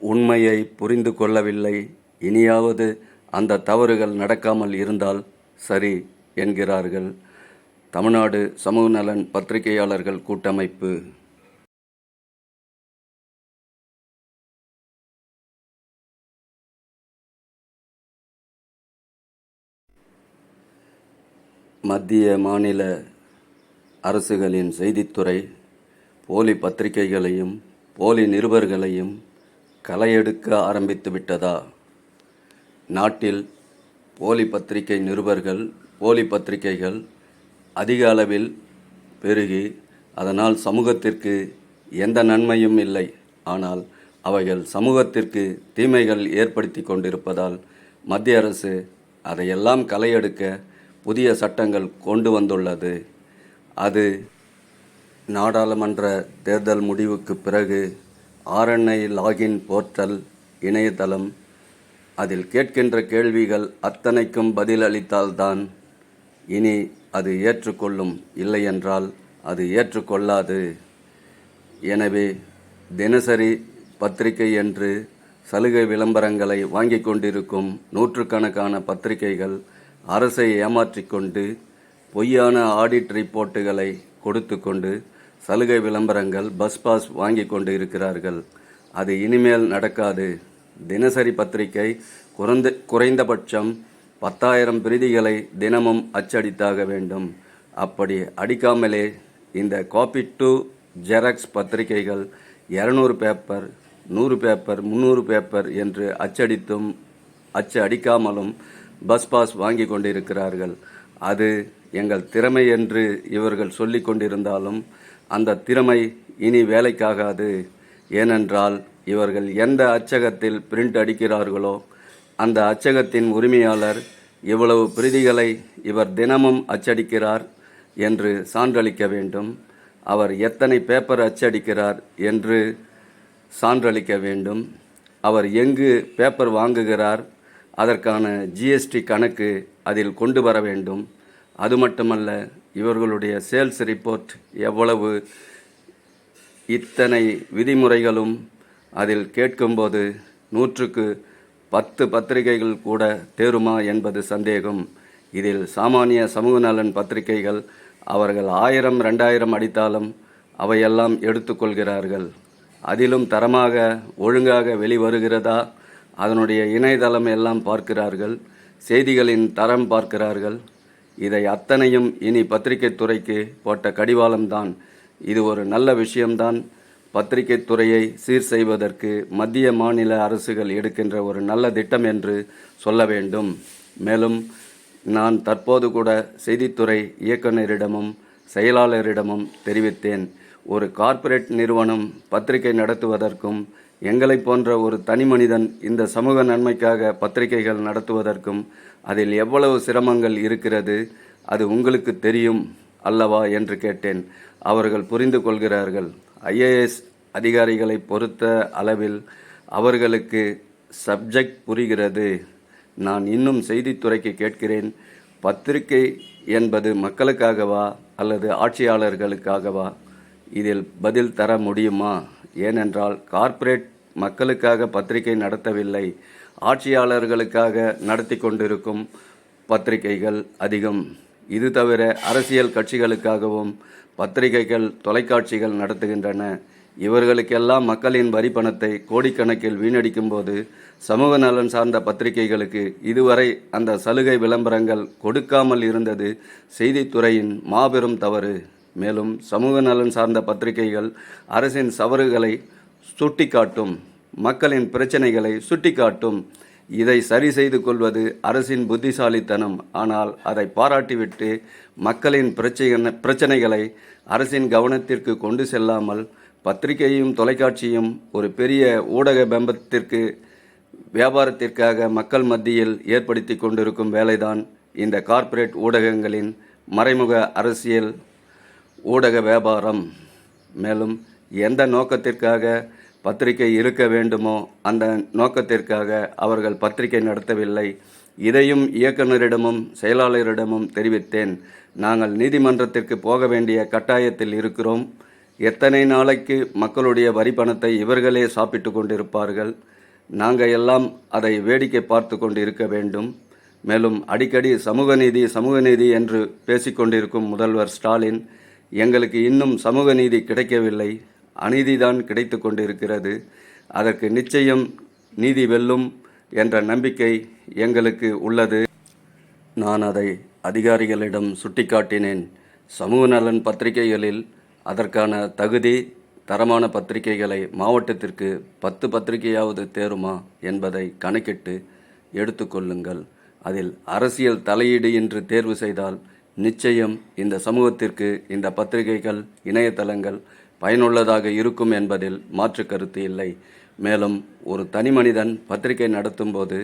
உண்மையை புரிந்து கொள்ளவில்லை. இனியாவது அந்த தவறுகள் நடக்காமல் இருந்தால் சரி என்கிறார்கள். தமிழ்நாடு சமூக நலன் பத்திரிகையாளர்கள் கூட்டமைப்பு. மத்திய மாநில அரசுகளின் செய்தித்துறை போலி பத்திரிகைகளையும் போலி நிருபர்களையும் களையெடுக்க ஆரம்பித்து விட்டதா? நாட்டில் போலி பத்திரிகை நிருபர்கள் போலி பத்திரிகைகள் அதிக அளவில் பெருகி அதனால் சமூகத்திற்கு எந்த நன்மையும் இல்லை. ஆனால் அவைகள் சமூகத்திற்கு தீமைகள் ஏற்படுத்தி கொண்டிருப்பதால் மத்திய அரசு அதையெல்லாம் களையெடுக்க புதிய சட்டங்கள் கொண்டு வந்துள்ளது. அது நாடாளுமன்ற தேர்தல் முடிவுக்கு பிறகு ஆர்என்ஐ லாகின் போர்ட்டல் இணையதளம். அதில் கேட்கின்ற கேள்விகள் அத்தனைக்கும் பதிலளித்தால்தான் இனி அது ஏற்றுக்கொள்ளும் இல்லையென்றால் அது ஏற்றுக்கொள்ளாது. எனவே தினசரி பத்திரிகை என்று சலுகை விளம்பரங்களை வாங்கி கொண்டிருக்கும் நூற்றுக்கணக்கான பத்திரிகைகள் அரசை ஏமாற்றிக்கொண்டு பொய்யான ஆடிட் ரிப்போர்ட்டுகளை கொடுத்து கொண்டு சலுகை விளம்பரங்கள் பஸ் பாஸ் வாங்கி கொண்டு இருக்கிறார்கள். அது இனிமேல் நடக்காது. தினசரி பத்திரிகை குறைந்த குறைந்தபட்சம் பத்தாயிரம் பிரதிகளை தினமும் அச்சடித்தாக வேண்டும். அப்படி அடிக்காமலே இந்த காப்பி டு ஜெராக்ஸ் பத்திரிகைகள் இரநூறு பேப்பர் நூறு பேப்பர் முந்நூறு பேப்பர் என்று அச்சடித்தும் அச்சு அடிக்காமலும் பஸ் பாஸ் வாங்கி கொண்டிருக்கிறார்கள். அது எங்கள் திறமை என்று இவர்கள் சொல்லி கொண்டிருந்தாலும் அந்த திறமை இனி வேலைக்காகாது. ஏனென்றால் இவர்கள் எந்த அச்சகத்தில் பிரிண்ட் அடிக்கிறார்களோ அந்த அச்சகத்தின் உரிமையாளர் இவ்வளவு பிரதிகளை இவர் தினமும் அச்சடிக்கிறார் என்று சான்றளிக்க வேண்டும். அவர் எத்தனை பேப்பர் அச்சடிக்கிறார் என்று சான்றளிக்க வேண்டும். அவர் எங்கு பேப்பர் வாங்குகிறார் அதற்கான ஜிஎஸ்டி கணக்கு அதில் கொண்டு வர வேண்டும். அது மட்டுமல்ல இவர்களுடைய சேல்ஸ் ரிப்போர்ட் எவ்வளவு? இத்தனை விதிமுறைகளும் அதில் கேட்கும்போது நூற்றுக்கு பத்து பத்திரிகைகள் கூட தேருமா என்பது சந்தேகம். இதில் சாமானிய சமூக நலன் பத்திரிகைகள் அவர்கள் ஆயிரம் ரெண்டாயிரம் அடித்தாலும் அவையெல்லாம் எடுத்துக்கொள்கிறார்கள். அதிலும் தரமாக ஒழுங்காக வெளிவருகிறதா? அதனுடைய இணையதளம் எல்லாம் பார்க்கிறார்கள். செய்திகளின் தரம் பார்க்கிறார்கள். இதை அத்தனையும் இனி பத்திரிகை துறைக்கு போட்ட கடிவாளம்தான் இது ஒரு நல்ல விஷயம்தான். பத்திரிகை துறையை சீர் செய்வதற்கு மத்திய மாநில அரசுகள் எடுக்கின்ற ஒரு நல்ல திட்டம் என்று சொல்ல வேண்டும். மேலும் நான் தற்போது கூட செய்தித்துறை இயக்குநரிடமும் செயலாளரிடமும் தெரிவித்தேன். ஒரு கார்ப்பரேட் நிறுவனம் பத்திரிகை நடத்துவதற்கும் எங்களை போன்ற ஒரு தனி மனிதன் இந்த சமூக நன்மைக்காக பத்திரிகைகள் நடத்துவதற்கும் அதில் எவ்வளவு சிரமங்கள் இருக்கிறது அது உங்களுக்கு தெரியும் அல்லவா என்று கேட்டேன். அவர்கள் புரிந்து கொள்கிறார்கள். ஐஏஎஸ் அதிகாரிகளை பொறுத்த அளவில் அவர்களுக்கு சப்ஜெக்ட் புரிகிறது. நான் இன்னும் செய்தித்துறைக்கு கேட்கிறேன். பத்திரிகை என்பது மக்களுக்காகவா அல்லது ஆட்சியாளர்களுக்காகவா? இதில் பதில் தர முடியுமா? ஏனென்றால் கார்ப்பரேட் மக்களுக்காக பத்திரிகை நடத்தவில்லை. ஆட்சியாளர்களுக்காக நடத்தி கொண்டிருக்கும் பத்திரிகைகள் அதிகம். இது தவிர அரசியல் கட்சிகளுக்காகவும் பத்திரிகைகள் தொலைக்காட்சிகள் நடத்துகின்றன. இவர்களுக்கெல்லாம் மக்களின் வரி பணத்தை கோடிக்கணக்கில் வீணடிக்கும் போது சமூக நலன் சார்ந்த பத்திரிகைகளுக்கு இதுவரை அந்த சலுகை விளம்பரங்கள் கொடுக்காமல் இருந்தது செய்தித்துறையின் மாபெரும் தவறு. மேலும் சமூக நலன் சார்ந்த பத்திரிகைகள் அரசின் சவறுகளை சுட்டிக்காட்டும். மக்களின் பிரச்சனைகளை சுட்டிக்காட்டும். இதை சரி செய்து கொள்வது அரசின் புத்திசாலித்தனம். ஆனால் அதை பாராட்டிவிட்டு மக்களின் பிரச்சனை பிரச்சனைகளை அரசின் கவனத்திற்கு கொண்டு செல்லாமல் பத்திரிகையும் தொலைக்காட்சியும் ஒரு பெரிய ஊடக பிம்பத்திற்கு வியாபாரத்திற்காக மக்கள் மத்தியில் ஏற்படுத்தி கொண்டிருக்கும் வேலைதான் இந்த கார்ப்பரேட் ஊடகங்களின் மறைமுக அரசியல் ஊடக வியாபாரம். மேலும் எந்த நோக்கத்திற்காக பத்திரிகை இருக்க வேண்டுமோ அந்த நோக்கத்திற்காக அவர்கள் பத்திரிகை நடத்தவில்லை. இதையும் இயக்குநரிடமும் செயலாளரிடமும் தெரிவித்தேன். நாங்கள் நீதிமன்றத்திற்கு போக வேண்டிய கட்டாயத்தில் இருக்கிறோம். எத்தனை நாளைக்கு மக்களுடைய வரி பணத்தை இவர்களே சாப்பிட்டு கொண்டிருப்பார்கள்? நாங்கள் எல்லாம் அதை வேடிக்கை பார்த்து கொண்டு இருக்க வேண்டும். மேலும் அடிக்கடி சமூக நீதி சமூக நீதி என்று பேசிக்கொண்டிருக்கும் முதல்வர் ஸ்டாலின் எங்களுக்கு இன்னும் சமூக நீதி கிடைக்கவில்லை. அநீதிதான் கிடைத்து கொண்டிருக்கிறது. அதற்கு நிச்சயம் நீதி வெல்லும் என்ற நம்பிக்கை எங்களுக்கு உள்ளது. நான் அதை அதிகாரிகளிடம் சுட்டிக்காட்டினேன். சமூக நலன் பத்திரிகைகளில் அதற்கான தகுதி தரமான பத்திரிகைகளை மாவட்டத்திற்கு பத்து பத்திரிகையாவது தேருமா என்பதை கணக்கிட்டு எடுத்துக்கொள்ளுங்கள் அதில் அரசியல் தலையீடு என்று தேர்வு செய்தால் நிச்சயம் இந்த சமூகத்திற்கு இந்த பத்திரிகைகள் இணையதளங்கள் பயனுள்ளதாக இருக்கும் என்பதில் மாற்று கருத்து இல்லை. மேலும் ஒரு தனி மனிதன் பத்திரிகை நடத்தும்போது